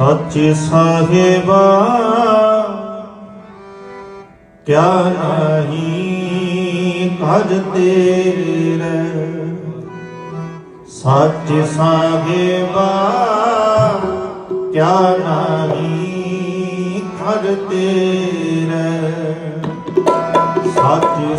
ਸੱਚ ਸਾਹਿਬਾ ਕਿਆ ਨਹੀਂ ਕਜ ਤੇਰੇ? ਰਹਿ ਸੱਚ ਸਾਹਿਬਾ ਕਿਆ ਨਹੀਂ ਕਜ ਤੇਰੇ? ਸੱਚ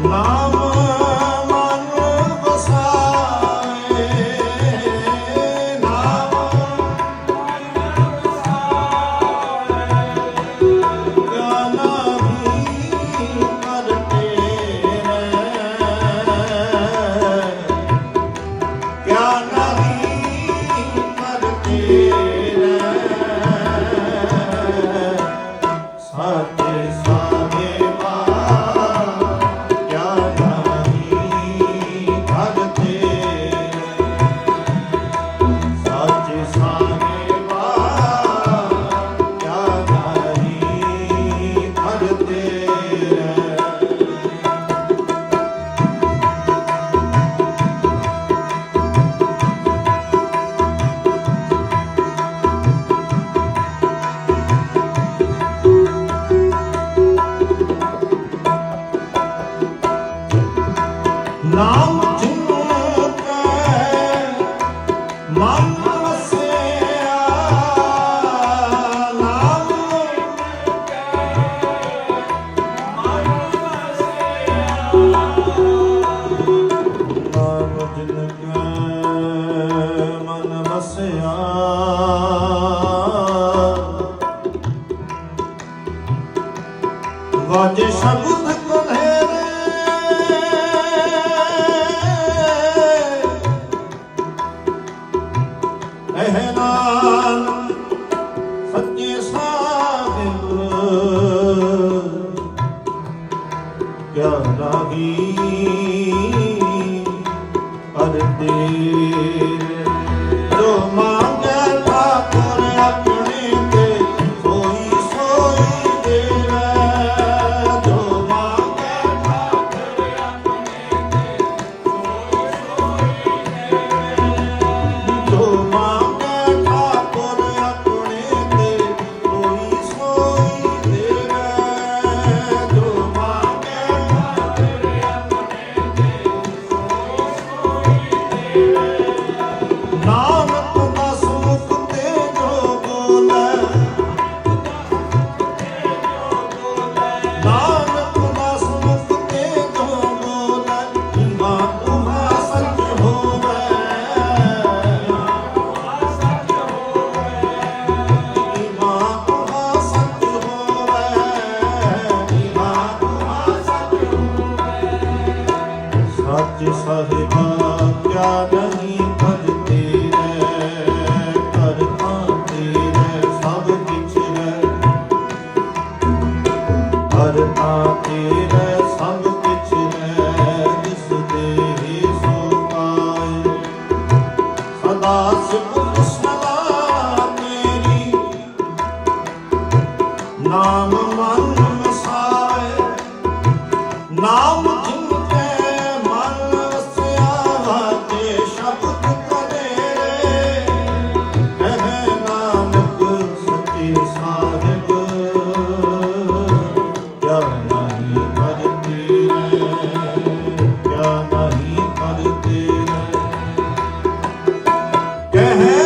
Long. No. The. ਸੱਚ ਸਾਹਿਬਾ ਕਿਆ হ্যাঁ হ্যাঁ